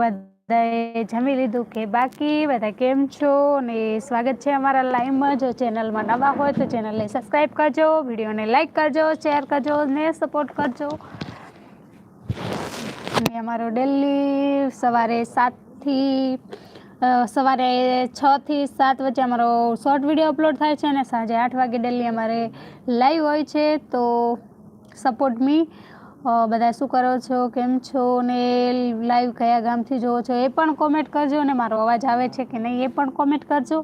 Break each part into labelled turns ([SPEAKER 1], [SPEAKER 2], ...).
[SPEAKER 1] બધાએ જમી લીધું કે બાકી? બધા કેમ છો? અને સ્વાગત છે અમારા લાઈવમાં જો ચેનલમાં નવા હોય તો ચેનલને સબસ્ક્રાઈબ કરજો, વિડીયોને લાઈક કરજો શેર કરજો ને સપોર્ટ કરજો. અને અમારો ડેલી સવારે સાતથી સવારે સવારે છથી સાત વચ્ચે અમારો શોર્ટ વીડિયો અપલોડ થાય છે અને સાંજે આઠ વાગે ડેલી અમારે લાઈવ હોય છે. તો સપોર્ટ મી બધા શું કરો છો? કેમ છો? ને લાઈવ કયા ગામથી જોવો છો? એ પણ કોમેન્ટ કરજો અને મારો અવાજ આવે છે કે નહીં એ પણ કોમેન્ટ કરજો.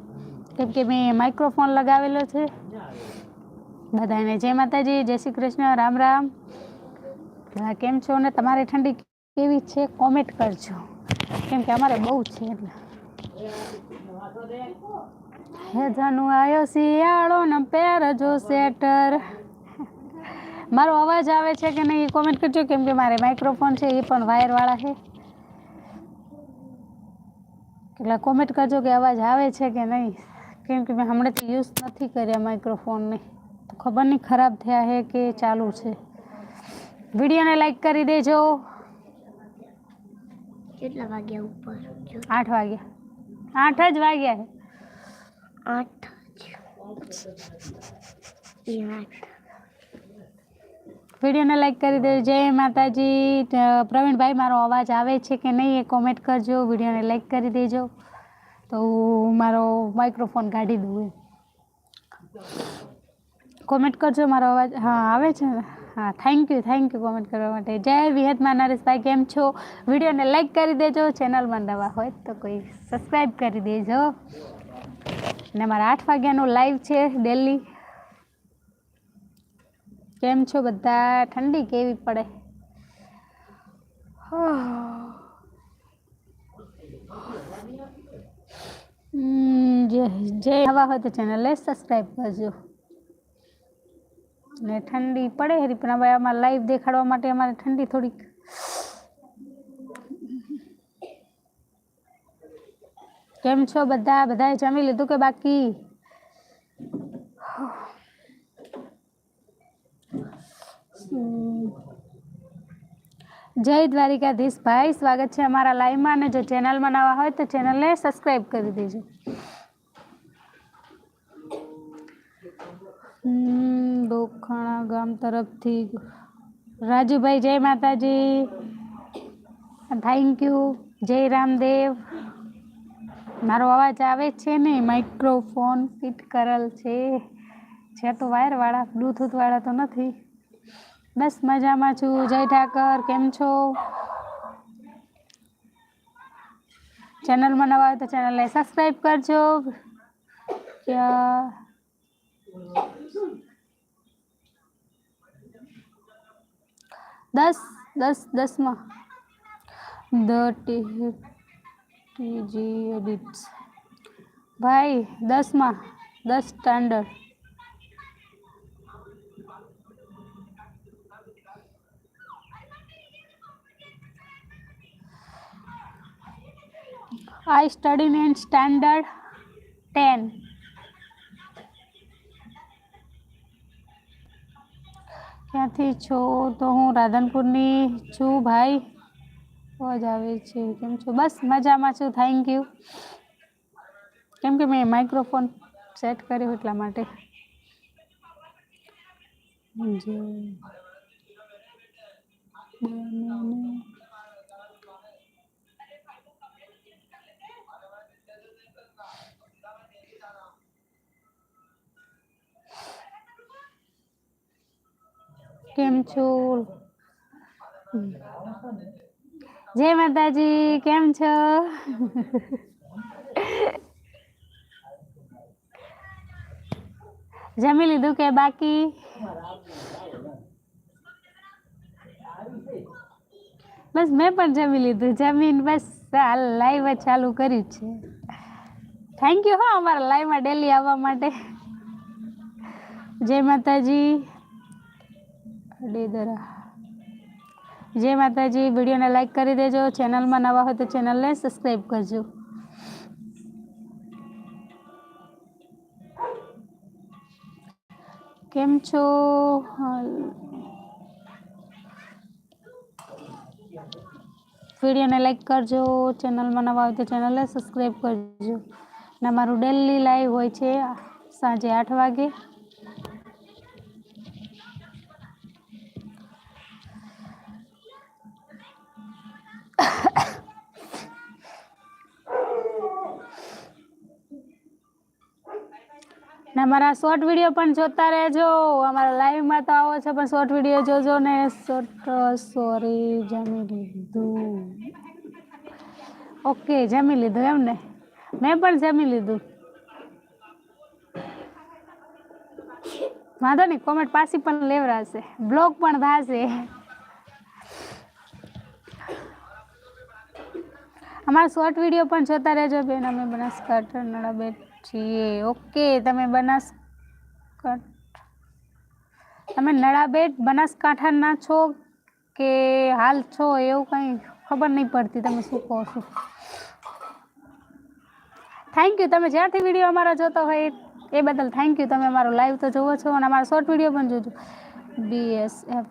[SPEAKER 1] કેમ કે મેં માઇક્રોફોન લગાવેલો છે. બધાને જય માતાજી, જય શ્રી કૃષ્ણ, રામ રામ. કેમ છો? ને તમારે ઠંડી કેવી છે? કોમેન્ટ કરજો. કેમ કે અમારે બહુ છે એટલે. હે જાનું આયો શિયાળો ને પહેરજો સ્વેટર મારો અવાજ આવે છે કે નહીં? એ કોમેન્ટ કરજો કેમ કે મારે માઇક્રોફોન છે એ પણ વાયરવાળા છે. એટલે કોમેન્ટ કરજો કે અવાજ આવે છે કે નહીં? કેમ કે મેં હમણાંથી યુઝ નથી કર્યા માઇક્રોફોનને તો ખબર નહીં ખરાબ થયા છે કે ચાલુ છે. વિડીયોને લાઈક કરી દેજો.
[SPEAKER 2] કેટલા વાગ્યા ઉપર?
[SPEAKER 1] આઠ વાગ્યા. આઠ જ વાગ્યા છે
[SPEAKER 2] આઠ આઠ.
[SPEAKER 1] વિડીયોને લાઈક કરી દેજો. જય માતાજી. પ્રવીણભાઈ, મારો અવાજ આવે છે કે નહીં એ કોમેન્ટ કરજો. વિડીયોને લાઈક કરી દેજો. તો હું મારો માઇક્રોફોન કાઢી દઉં કોમેન્ટ કરજો મારો અવાજ. હા, આવે છે હા thank you thank you comment કરવા માટે. જય વિહતમાં નરેશભાઈ, કેમ છો? વિડીયોને લાઈક કરી દેજો. ચેનલમાં નવા હોય તો કોઈ સબસ્ક્રાઈબ કરી દેજો. અને મારા આઠ વાગ્યાનો લાઈવ છે ડેલી કેમ છો બધા? ઠંડી કેવી પડે? જે નવા હોય તો ચેનલને સબસ્ક્રાઈબ કરજો. ને ઠંડી પડે હરી પણ હવે અમારે લાઈવ દેખાડવા માટે અમારે ઠંડી થોડીક. કેમ છો બધા? બધાએ જમી લીધું કે બાકી? જય દ્વારિકાધીશ ભાઈ, સ્વાગત છે અમારા લાઈવમાં અને જો ચેનલમાં નવા હોય તો ચેનલને સબસ્ક્રાઈબ કરી દેજો. ડોખાણા ગામ તરફથી. રાજુભાઈ, જય માતાજી. થેન્ક યુ જય રામદેવ. મારો અવાજ આવે છે ને? માઇક્રોફોન ફિટ કરેલ છે. છે તો વાયરવાળા બ્લૂટૂથવાળા તો નથી. બસ મજામાં છું. જય ઠાકર, કેમ છો? ચેનલમાં નવા હોય તો ચેનલને સબસ્ક્રાઈબ કરજો. દસ દસ, દસમાં. The TG edits. ભાઈ, દસમાં, દસ standard. I studied in standard 10. ક્યાંથી છો? તો હું રાધનપુરની છું, ભાઈ. અવાજ આવે છે. કેમ છો? બસ મજામાં છું. થેન્ક યુ કેમ કે મેં માઇક્રોફોન સેટ કર્યો એટલા માટે. જે. કેમ છો? જય માતાજી, કેમ છો? જમી લીધું કે બાકી? બસ મેં પણ જમી લીધું. જમીન બસ લાઈવ ચાલુ કર્યું છે. થેન્ક યુ હા, અમારા લાઈવમાં ડેલી આવવા માટે. જય માતાજી. અડેદરા જય માતાજી વિડીયોને લાઈક કરી દેજો, ચેનલમાં નવા હોય તો ચેનલને સબસ્ક્રાઈબ કરજો. કેમ છો? વિડીયોને લાઈક કરજો, ચેનલમાં નવા હોય તો ચેનલને સબસ્ક્રાઈબ કરજો. અને અમારું ડેલી લાઈવ હોય છે સાંજે આઠ વાગે. ને અમારા શોર્ટ વીડિયો પણ જોતા રહેજો. અમારા લાઈવમાં તો આવો છો, પણ શોર્ટ વીડિયો જોજો ને. શોર્ટ સોરી જમી લીધું. ઓકે જમી લીધું એમ ને મેં પણ જમી લીધું. વાંધો નહીં કોમેન્ટ પાછી પણ લેવરાશે બ્લોગ પણ થશે. અમારા શોર્ટ વીડિયો પણ જોતા રહેજો બેન, અમે બનાસકાંઠા નળાબેટ છીએ. ઓકે તમે બનાસકાંઠા, તમે નળાબેટ બનાસકાંઠાના છો કે હાલ છો? એવું કંઈ ખબર નહીં પડતી, તમે શું કહો છો? થેન્ક યુ તમે જ્યારથી વીડિયો અમારા જોતો હોય, એ બદલ થેન્ક યુ તમે અમારો લાઈવ તો જોવો છો અને અમારો શોર્ટ વીડિયો પણ જોજો. બીએસએફ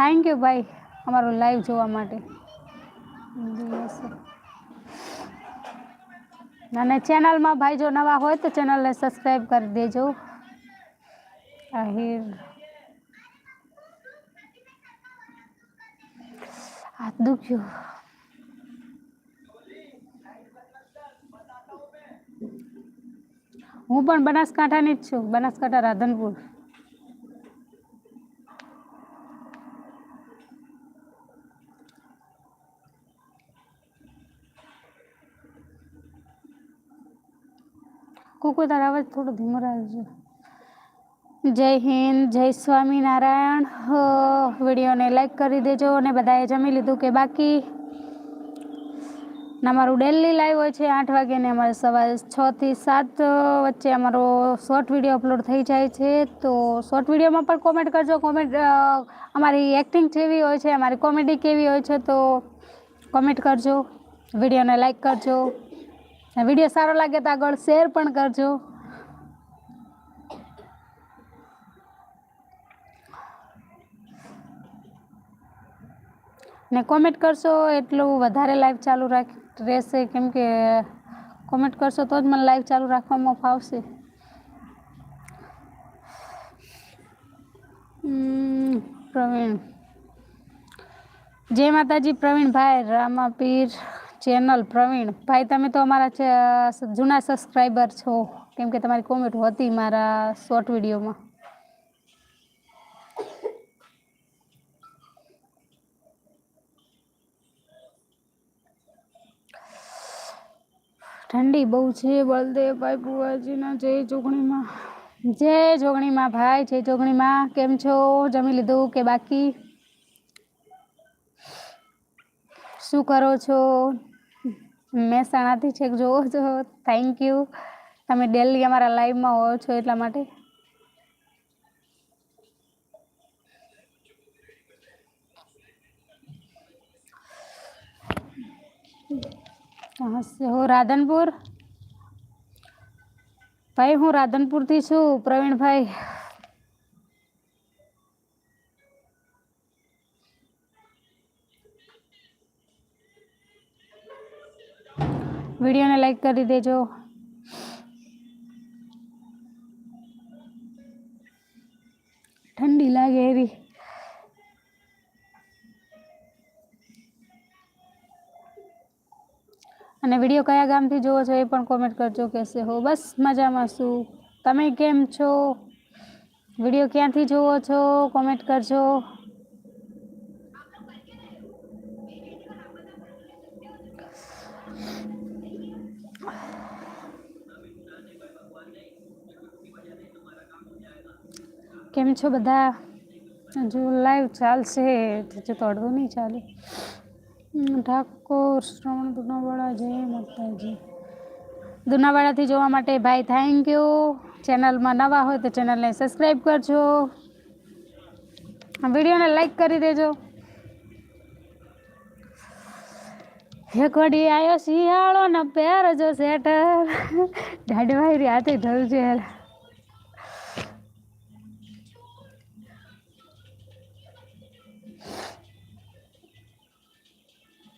[SPEAKER 1] થેન્ક યુ ભાઈ, અમારો લાઈવ જોવા માટે. અને ચેનલમાં ભાઈ જો નવા હોય તો ચેનલને સબસ્ક્રાઈબ કરી દેજો. આહિર. હાથ દુખ્યો. હું પણ બનાસકાંઠાની જ છું, બનાસકાંઠા રાધનપુર. કુકુ તારા અવાજ થોડો ધીમો રાખજો. જય હિન્દ, જય સ્વામિનારાયણ. વિડીયોને લાઈક કરી દેજો અને બધાએ જમી લીધું કે બાકી? અમારું ડેલી લાઈવ હોય છે આઠ વાગે ને અમારે સવારે છથી સાત વચ્ચે અમારો શોર્ટ વીડિયો અપલોડ થઈ જાય છે. તો શોર્ટ વિડીયોમાં પણ કોમેન્ટ કરજો. કોમેન્ટ અમારી એક્ટિંગ કેવી હોય છે, અમારી કોમેડી કેવી હોય છે તો કોમેન્ટ કરજો. વિડીયોને લાઈક કરજો. વીડિયો સારો લાગે તો આગળ શેર પણ કરજો. ને કોમેન્ટ કરશો એટલું વધારે લાઈવ ચાલુ રાખ, રહેશે. કેમ કે કોમેન્ટ કરશો તો જ મને લાઈવ ચાલુ રાખવામાં ફાવશે. પ્રવીણ. જય માતાજી, પ્રવીણભાઈ, રામાપીર. ચેનલ પ્રવીણ. ભાઈ, તમે તો અમારા જૂના સબસ્ક્રાઈબર છો. કેમ કે તમારી કોમેન્ટ હતી મારા શોર્ટ વિડીયોમાં ઠંડી બહુ છે બળદેવભાઈ બુવાજીના જય જોગણીમાં. જય જોગણીમાં ભાઈ, જય જોગણીમાં. કેમ છો? જમી લીધું કે બાકી? શું કરો છો? મહેસાણાથી છેક જોવો છો. થેન્ક યુ તમે ડેલી અમારા લાઈવમાં હોવ છો એટલા માટે. હું રાધનપુર. ભાઈ, હું રાધનપુરથી છું, પ્રવીણભાઈ. વિડીયોને લાઈક કરી દેજો. ઠંડી લાગે એવી. અને વીડિયો કયા ગામથી જોવો છો એ પણ કોમેન્ટ કરજો કહેશે હો, બસ મજામાં છું. તમે કેમ છો? વીડિયો ક્યાંથી જોવો છો? કોમેન્ટ કરજો. છો બધા? હજુ લાઈવ ચાલશે, હજુ તો અડધું નહીં ચાલે. ઠાકોર, શ્રવણ દુનાવાડા, જય માતાજી. દુનાવાડાથી જોવા માટે ભાઈ થેન્ક યુ ચેનલમાં નવા હોય તો ચેનલને સબસ્ક્રાઈબ કરજો. વિડીયોને લાઈક કરી દેજો. એક આવ્યો શિયાળો ને પહેરજો સ્વેટર રહ્યા હાથે ધરું છે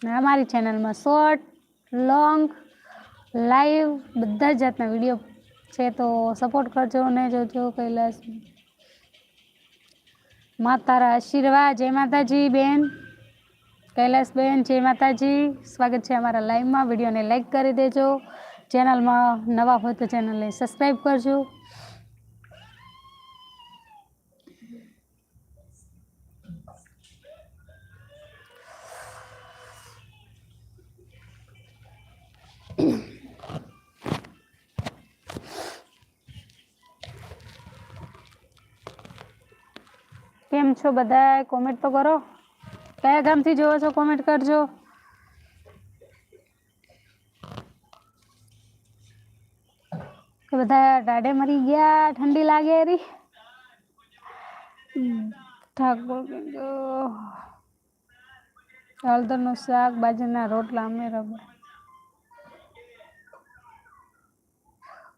[SPEAKER 1] અમારી ચેનલમાં શોર્ટ, લોંગ, લાઈવ બધા જ જાતના વીડિયો છે, તો સપોર્ટ કરજો ને જોજો કૈલાસ. માતારા આશીર્વાદ, જય માતાજી બેન. કૈલાસબેન, જય માતાજી. સ્વાગત છે અમારા લાઈવમાં. વિડીયોને લાઈક કરી દેજો. ચેનલમાં નવા હોય તો ચેનલને સબસ્ક્રાઈબ કરજો. કેમ છો બધા કોમેન્ટ તો કરો. કયા ગામથી જોવો છો? કોમેન્ટ કરજો. બધા ટાઢે મરી ગયા, ઠંડી લાગે રી ઠાકોર હળદરનું શાક, બાજરીના રોટલા, અમે રબર.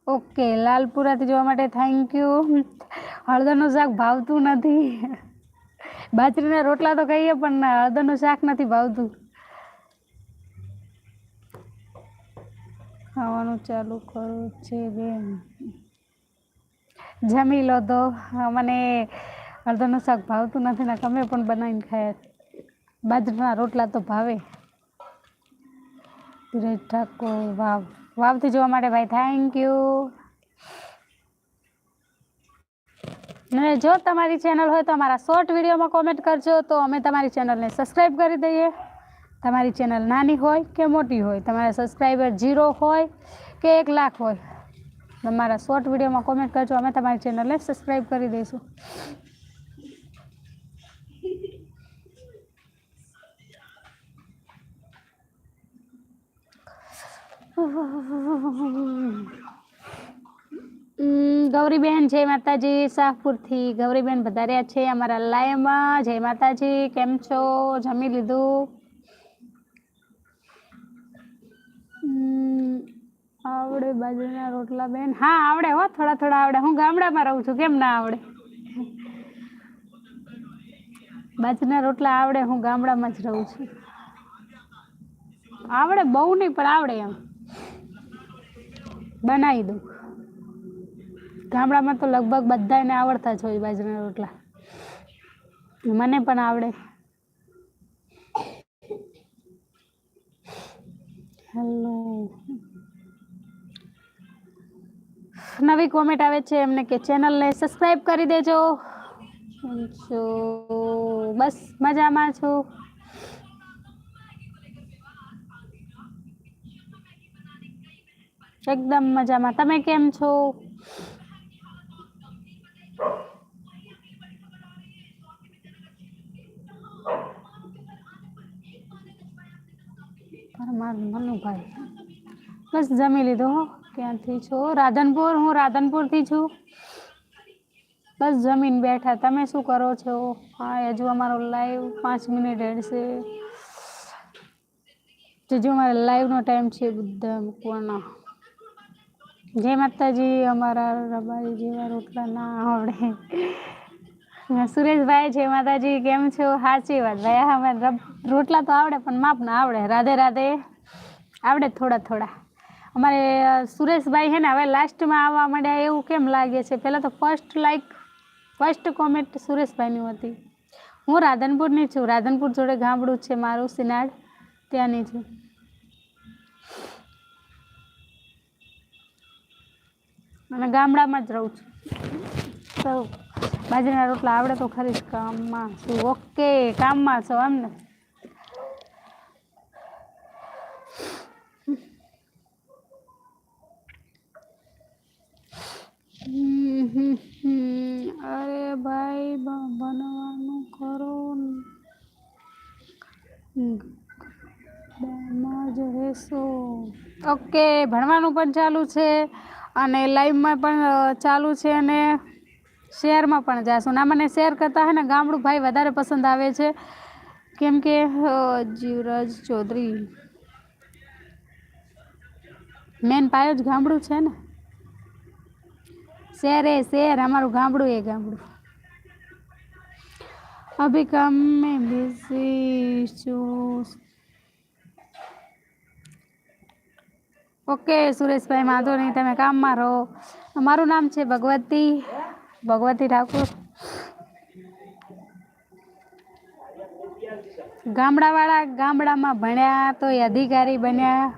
[SPEAKER 1] ઓકે, લાલપુરાથી જોવા માટે થેન્ક યુ હળદરનું શાક ભાવતું નથી. બાજરીના રોટલા તો કહીએ, પણ હળદરનું શાક નથી ભાવતું. ખાવાનું ચાલુ કરું છે બેન. જમી લો તો. મને હળદરનું શાક ભાવતું નથી ને તમે પણ બનાવીને ખાયા. બાજરીના રોટલા તો ભાવે. ધીરજ ઠાકોર વાવ. વાવથી જોવા માટે ભાઈ થેન્ક યુ અને જો તમારી ચેનલ હોય તો અમારા શોર્ટ વિડીયોમાં કોમેન્ટ કરજો, તો અમે તમારી ચેનલને સબસ્ક્રાઈબ કરી દઈએ. તમારી ચેનલ નાની હોય કે મોટી હોય, તમારા સબસ્ક્રાઈબર ઝીરો હોય કે એક લાખ હોય તમારા શોર્ટ વિડીયોમાં કોમેન્ટ કરજો, અમે તમારી ચેનલને સબસ્ક્રાઈબ કરી દઈશું. ગૌરીબેન, જય માતાજી શાહપુરથી ગૌરીબેન વધાર્યા છે અમારા લાઈવમાં. જય માતાજી, કેમ છો? જમી લીધું? આવડે બાજરીના રોટલા બેન. હા, આવડે હો, થોડા થોડા આવડે. હું ગામડામાં રહું છું, કેમ ના આવડે? બાજરીના રોટલા આવડે, હું ગામડામાં જ રહું છું. આવડે બહુ નહીં, પણ આવડે એમ. બનાવી દઉં. ગામડામાં તો લગભગ બધાને આવડતા જ હોય બાજરીના રોટલા. મને પણ આવડે. હેલો નવી કોમેન્ટ આવે છે, એમને કે ચેનલને સબસ્ક્રાઈબ કરી દેજો. બસ મજામાં છું. એકદમ મજામાં. તમે કેમ છો? પરમાર મનુભાઈ. બસ જમી લીધો હો, ક્યાંથી છો? રાધનપુર? હું રાધનપુરથી છું. બસ જમીન બેઠા. તમે શું કરો છો? હા હજુ અમારો લાઈવ પાંચ મિનિટ હેડશે. જો અમારે લાઈવનો ટાઈમ છે, બધા મૂકવાનો. જય માતાજી, અમારા રબારી જેવા રોટલા ના આવડે સુરેશભાઈ જય માતાજી, કેમ છો? સાચી વાત, ભાઈ અમે રોટલા તો આવડે, પણ માપ ના આવડે. રાધે રાધે. આવડે થોડા થોડા. અમારે સુરેશભાઈ છે ને, હવે લાસ્ટમાં આવવા માંડ્યા, એવું કેમ લાગે છે? પહેલાં તો ફર્સ્ટ લાઈક ફર્સ્ટ કોમેન્ટ સુરેશભાઈની હતી. હું રાધનપુરની છું. રાધનપુર જોડે ગામડું છે, મારું સિનાડ. ત્યાંની છું. અને ગામડામાં જ રહું છું તો બાજરીના રોટલા આવડે તો ખરી કામમાં છું ઓકે કામમાં છો એમ ને હમ, હમ, હમ. અરે ભાઈ બનવાનું કરો. જ રહેશો ઓકે ભણવાનું પણ ચાલુ છે અને લાઈવમાં પણ ચાલુ છે અને શહેરમાં પણ જાશું. ના મને શેર કરતા હે ને ગામડું ભાઈ વધારે પસંદ આવે છે. કેમ કે જીવરાજ ચૌધરી મેન પાયો જ ગામડું છે ને. શેર એ શેર અમારું ગામડું એ ગામડું. અભી કામ મેં બિઝી ઓકે, સુરેશભાઈ વાંધો નહીં તમે કામમાં રહો. મારું નામ છે ભગવતી ભગવતી ઠાકુર. ગામડાવાળા ગામડામાં ભણ્યા તો અધિકારી બન્યા.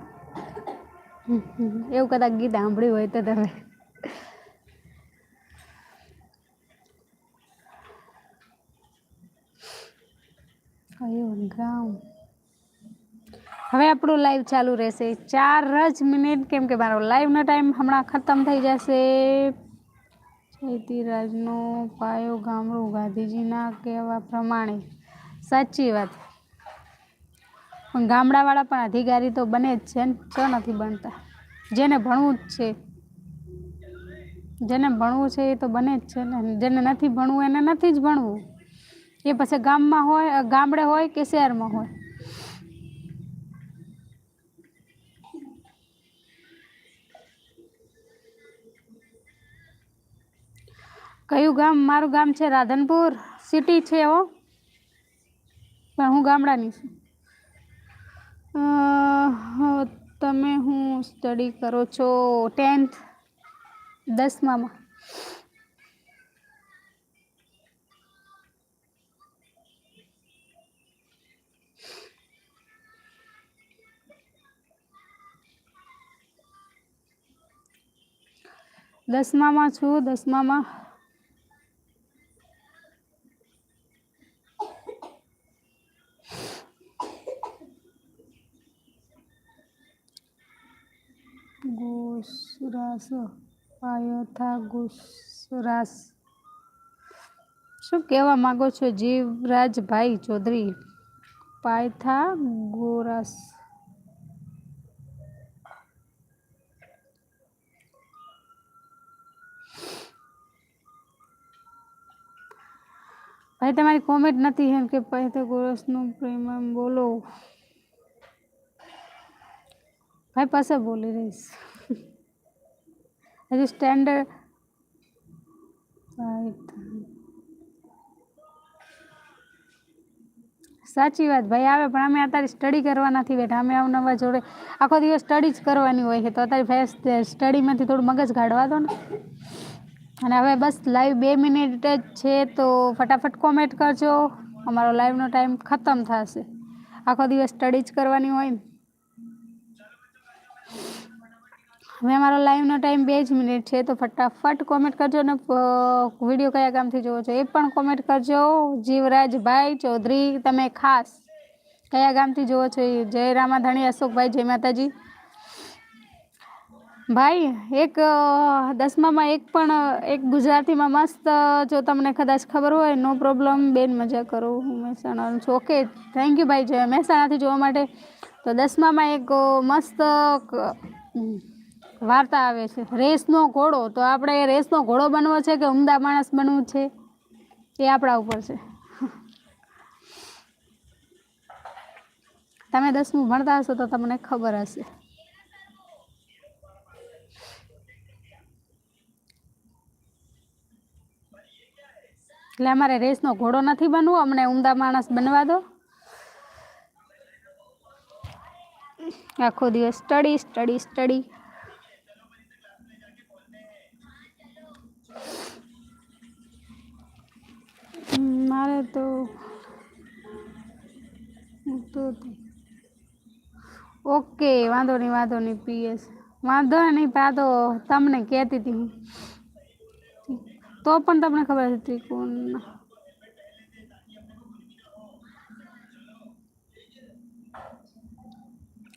[SPEAKER 1] એવું કદાચ ગીત સાંભળ્યું હોય તો તમે. ગામ. હવે આપણું લાઈવ ચાલુ રહેશે. ચાર જ મિનિટ, કેમ કે મારો લાઈવનો ટાઈમ હમણાં ખતમ થઈ જશે. ચૈતીરાજનો પાયો ગામડું ગાંધીજીના કહેવા પ્રમાણે. સાચી વાત. પણ ગામડાવાળા પણ અધિકારી તો બને જ છે ને તો નથી બનતા. જેને ભણવું જ છે. જેને ભણવું છે એ તો બને જ છે ને. જેને નથી ભણવું, એને નથી જ ભણવું. એ પછી ગામમાં હોય, ગામડે હોય કે શહેરમાં હોય? કયું ગામ? મારું ગામ છે રાધનપુર. સિટી છે હો. પણ હું ગામડાની છું. તમે હું સ્ટડી કરો છો ટેન્થ દસમામાં. દસમામાં છું, દસમામાં. ગુસરાસ. પાયોથાગુસરાસ શું કહેવા માગો છો જીવરાજભાઈ ચૌધરી? પાયથાગોરાસ ભાઈ, તમારી કોમેન્ટ નથી એમ કે પાયથાગોરસનું પ્રેમ બોલો. ભાઈ પાસે બોલી રહીશ. હજુ સ્ટેન્ડર્ડ સાચી વાત ભાઈ, આવે, પણ અમે અત્યારે સ્ટડી કરવા નથી બેઠા. અમે અવનવા જોડે આખો દિવસ સ્ટડી જ કરવાની હોય છે. તો અત્યારે ભાઈ સ્ટડીમાંથી થોડું મગજ કાઢવા દો ને. અને હવે બસ લાઈવ બે મિનિટ જ છે, તો ફટાફટ કોમેન્ટ કરજો. અમારો લાઈવનો ટાઈમ ખતમ થશે. આખો દિવસ સ્ટડી જ કરવાની હોય ને. હવે મારો લાઈવનો ટાઈમ બે જ મિનિટ છે, તો ફટાફટ કોમેન્ટ કરજો અને વીડિયો કયા ગામથી જોવો છો એ પણ કોમેન્ટ કરજો. જીવરાજભાઈ ચૌધરી, તમે ખાસ કયા ગામથી જોવો છો એ? જય રામાધાણી, અશોકભાઈ, જય માતાજી. ભાઈ, એક દસમામાં એક પણ, એક ગુજરાતીમાં મસ્ત, જો તમને કદાચ ખબર હોય, નો પ્રોબ્લેમ બેન મજા કરો, હું મહેસાણાનું છું. ઓકે થેન્ક યુ ભાઈ, જય મહેસાણાથી જોવા માટે. તો દસમામાં એક મસ્ત વાર્તા આવે છે. રેસનો ઘોડો, તો આપણે રેસનો ઘોડો બનવો છે કે ઉમદા માણસ બનવું છે? એ આપણા ઉપર છે. તમે દસમું ભણતા હશો તો તમને ખબર હશે. એટલે અમારે રેસનો ઘોડો નથી બનવો, અમને ઉમદા માણસ બનવા દો. આખો દિવસ સ્ટડી સ્ટડી સ્ટડી મારે તો હું તો ઓકે વાંધો નહીં વાંધો નહીં પીએસ વાંધો નહીં પણ આ તો તમને કહેતી હતી હું તો પણ તમને ખબર છે ત્રિકોણ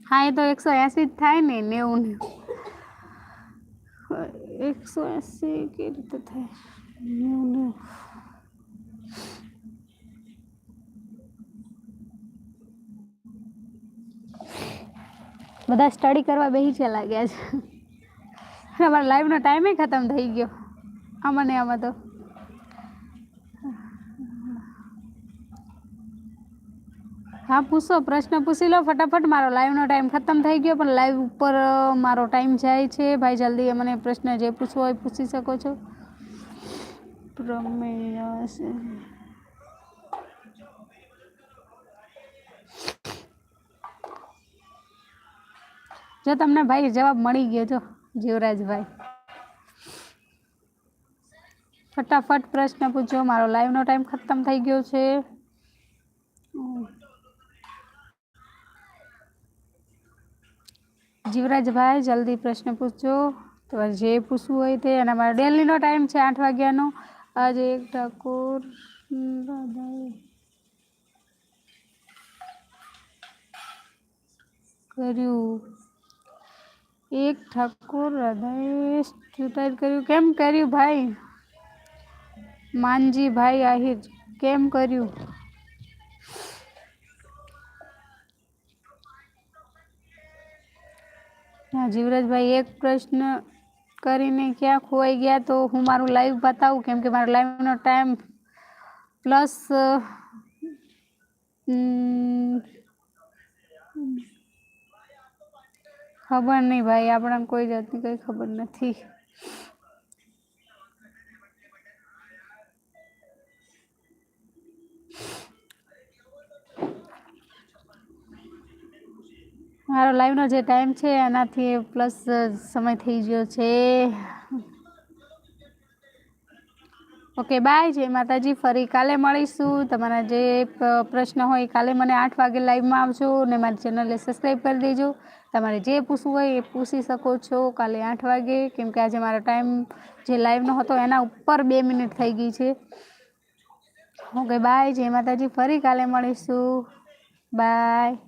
[SPEAKER 1] હા એ તો એકસો એંસી જ થાય ને નેવું ને એકસો એંસી કેવી રીતે થાય નેવું નેવું બધા સ્ટડી કરવા બેસી છે લાગ્યા છે. અમારા લાઈવનો ટાઈમે ખતમ થઈ ગયો. આમાં ને આમાં તો. હા, પૂછો, પ્રશ્ન પૂછી લો ફટાફટ. મારો લાઈવનો ટાઈમ ખતમ થઈ ગયો, પણ લાઈવ ઉપર મારો ટાઈમ જાય છે. ભાઈ, જલ્દી મને પ્રશ્ન જે પૂછવો હોય પૂછી શકો છો. પ્રમેય જો તમને ભાઈ જવાબ મળી ગયો જો, જીવરાજભાઈ. ફટાફટ પ્રશ્ન પૂછો, મારો લાઈવનો ટાઈમ ખતમ થઈ ગયો છે. જીવરાજભાઈ, જલ્દી પ્રશ્ન પૂછજો. તો જે પૂછવું હોય તે, અને મારો ડેલીનો ટાઈમ છે આઠ વાગ્યાનો. આજે એક ઠાકોર કર્યું. એક ઠાકોર હૃદય સુસાઇડ કર્યું કેમ કર્યું ભાઈ માનજીભાઈ આહિર કેમ કર્યું હા જીવરાજભાઈ એક પ્રશ્ન કરીને ક્યાં ખોવાઈ ગયા તો હું મારું લાઈવ બતાવું કેમ કે મારો લાઈવનો ટાઈમ પ્લસ ખબર નહીં ભાઈ આપણને કોઈ જાતની કંઈ ખબર નથી. મારો લાઈવનો જે ટાઈમ છે, એનાથી પ્લસ સમય થઈ ગયો છે. ઓકે, બાય, જય માતાજી. ફરી કાલે મળીશું. તમારા જે પ્રશ્ન હોય કાલે મને આઠ વાગે લાઈવમાં આવજો અને મારી ચેનલને સબસ્ક્રાઈબ કરી દેજો. તમારે જે પૂછવું હોય એ પૂછી શકો છો કાલે આઠ વાગે. કેમ કે આજે મારો ટાઈમ જે લાઈવનો હતો એના ઉપર બે મિનિટ થઈ ગઈ છે. ઓકે, બાય, જય માતાજી. ફરી કાલે મળીશું. બાય.